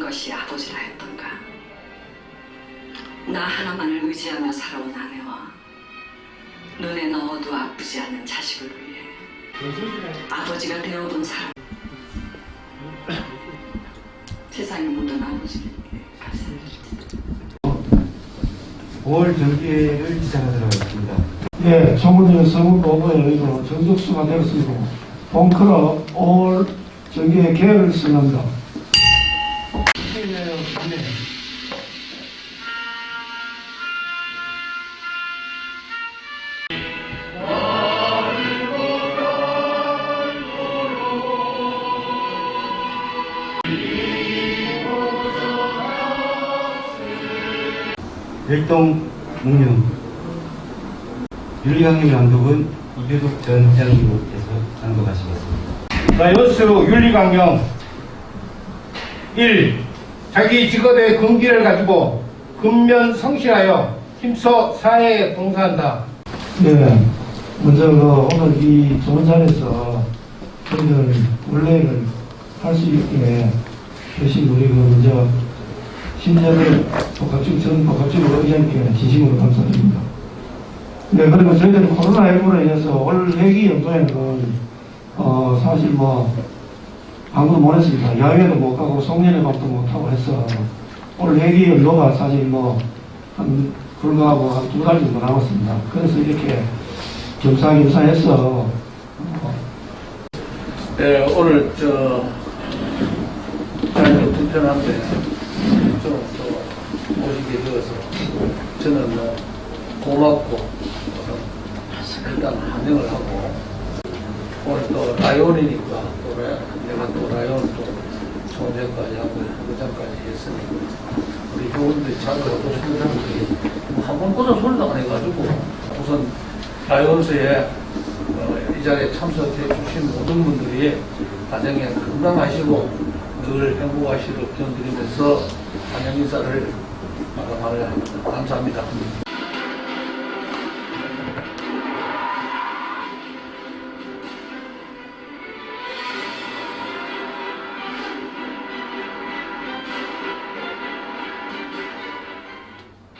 것이 아버지라 했던가. 나 하나만을 의지하며 살아온 아내와 눈에 넣어도 아프지 않는 자식을 위해 아버지가 되어본 사람. 세상의 모든 감사드립니다. 5월 정기회를 시작하도록 하겠습니다. 예, 청구된 서울 보고에 의거 정족수가 되었습니다. 본클럽 5월 정기의 계획을 수행합니다. 일동 묵룡 윤리강림 낭독은 이규석 전 회장님께서 낭독하시겠습니다. 라이언스 윤리강령 1. 자기 직업의 근기를 가지고 근면 성실하여 힘써 사회에 봉사한다. 예, 먼저 그 오늘 이 좋은 자리에서 저희들 원래를 할 수 있게 계신 우리 그 먼저 신재들 복합적 전 복합적 의장님께 진심으로 감사드립니다. 네, 그리고 저희들은 코로나19로 인해서 올 회기 연도에는 어 사실 뭐 아무도 못 했습니다. 야외도 못 가고 송년회 밥도 못 하고 해서 오늘 회기 연도가 사실 뭐 한 불과하고 한 두 달 정도 남았습니다. 그래서 이렇게 겸사겸사해서 어, 네, 오늘 저 자녀 불편한데 좀또 오시게 되어서 저는 뭐 고맙고 어, 일단 환영을 하고 오늘 또 라이온이니까 또 라- 내가 또 라이온 또 총재까지 하고 의장까지 했으니 우리 회원들이 자료하고 소장들이 뭐 한번 꼬자 소리도 안 해가지고 우선 라이온스에 어, 이 자리에 참석해 주신 모든 분들이 가정에 건강하시고 늘 행복하시도록 기원드리면서 환영 인사를 마감하려 합니다. 감사합니다.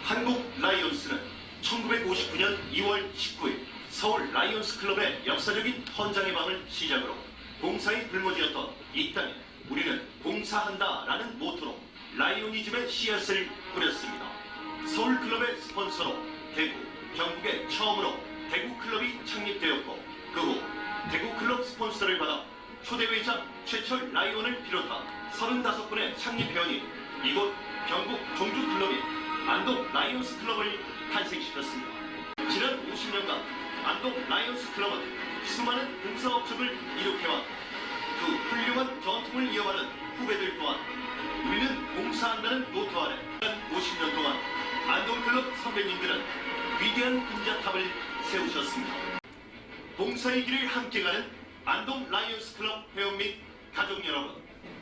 한국 라이온스는 1959년 2월 19일 서울 라이온스 클럽의 역사적인 헌장의 방을 시작으로 봉사에 불모지었던 이 땅에 우리는 봉사한다라는 모토로 라이오니즘의 씨앗을 뿌렸습니다. 서울 클럽의 스폰서로 대구, 경북에 처음으로 대구 클럽이 창립되었고 그 후 대구 클럽 스폰서를 받아 초대회장 최철 라이온을 비롯한 35분의 창립 회원이 이곳 경북 종주 클럽인 안동 라이온스 클럽을 탄생시켰습니다. 지난 50년간 안동 라이온스 클럽은 수많은 봉사업적을 이룩해왔고 그 훌륭한 전통을 이어가는 후배들 또한 우리는 봉사한다는 모토 아래 지난 50년 동안 안동 클럽 선배님들은 위대한 금자탑을 세우셨습니다. 봉사의 길을 함께 가는 안동 라이온스 클럽 회원 및 가족 여러분,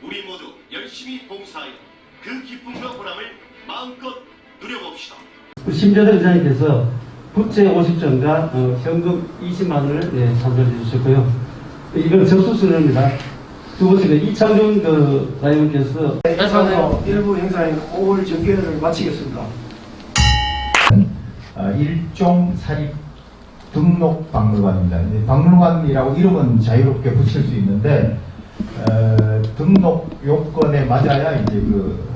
우리 모두 열심히 봉사하여 그 기쁨과 보람을 마음껏 누려봅시다. 심재덕 의장님께서 부채 50점과 어, 현금 20만 원을 네, 참조해 주셨고요. 이건 접수수료입니다. 두 번째는 이창준 그 라이온께서 해상도 일부 행사인 5월 정기회를 마치겠습니다. 어, 일종 사립 등록 박물관입니다. 박물관이라고 이름은 자유롭게 붙일 수 있는데 어, 등록 요건에 맞아야 이제 그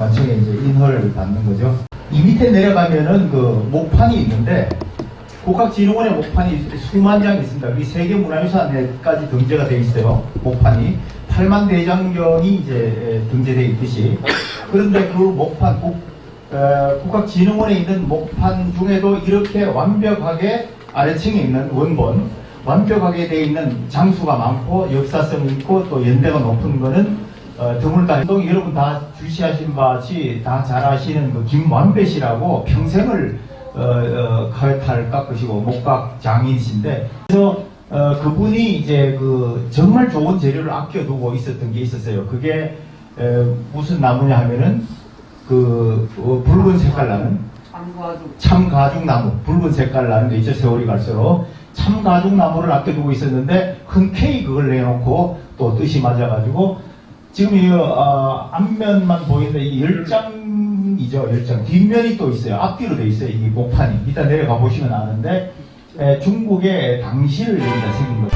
관청에 이제 인허를 받는 거죠. 이 밑에 내려가면은 그 목판이 있는데 국학진흥원의 목판이 수만 장이 있습니다. 이 세계 문화유산에까지 등재가 되어 있어요. 목판이 8만 대장경이 이제 등재되어 있듯이 그런데 그 목판 국, 어, 국학진흥원에 있는 목판 중에도 이렇게 완벽하게 아래층에 있는 원본 완벽하게 되어 있는 장수가 많고 역사성 있고 또 연대가 높은 거는 어, 드물다. 여러분 다 주시하신 바같이 다 잘 아시는 그 김완배 씨라고 평생을 어, 어, 칼탈 깎으시고 목각 장인이신데 그래서 어, 그분이 이제 그 정말 좋은 재료를 아껴두고 있었던 게 있었어요. 그게 에, 무슨 나무냐 하면은 그 어, 붉은 색깔 나는 참가죽나무 붉은 색깔 나는 게 있죠 세월이 갈수록 참가죽나무를 아껴두고 있었는데 흔쾌히 그걸 내놓고 또 뜻이 맞아가지고 지금 이 어, 앞면만 보이는데 이게 열장이죠, 열장. 뒷면이 또 있어요. 앞뒤로 돼 있어요. 이 목판이. 이따 내려가 보시면 아는데 에, 중국의 당시를 여기다 새긴 거죠.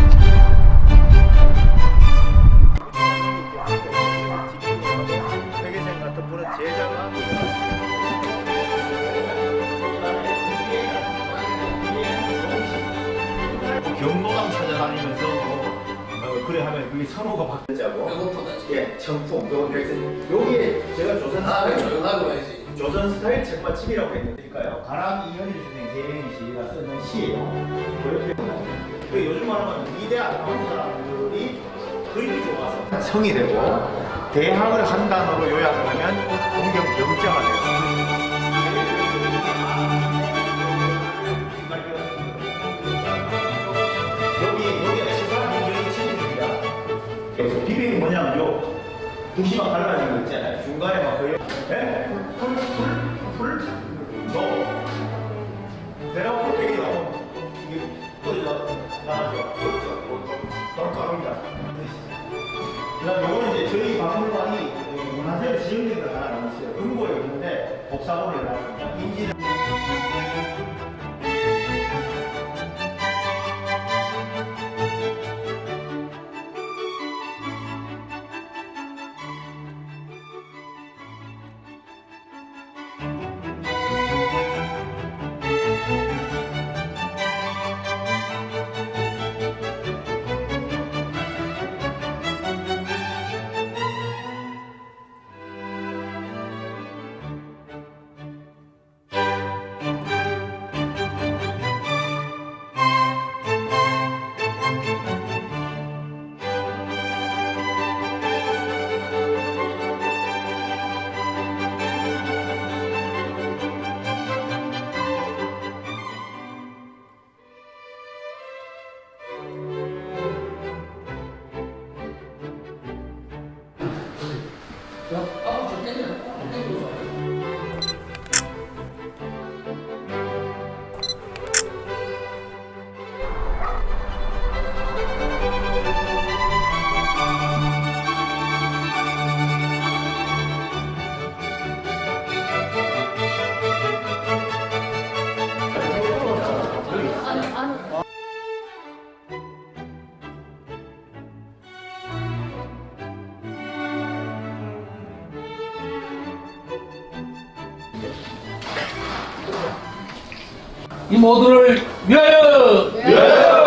배고프다. 예, 청풍 요거 여기에 제가 조선 아, 스타일 조용하고 가야지. 조선 스타일 책받침이라고 했으니까요. 가람 이현일 선생 계랭이 씨가 쓰는 시예요. 그 옆에 그 요즘 말하면 위대한 사람들이 그림이 좋아서 성이 되고 대항을 한 단어로 요약을 하면 공경 경자가 돼요. 두시만 갈라진 거 있잖아요. 중간에 막 거의 예? 풀, 풀, 풀, 너. 내가 되게 나오면 이게 또이가 나가죠. 돌아갑니다. 그다음 요거는 이제 저희 박물관이 문화재를 지정된 데가 하나 남았어요. 금고에 있는데 복사본을 나왔습니다. 인지 이 모두를 위하여!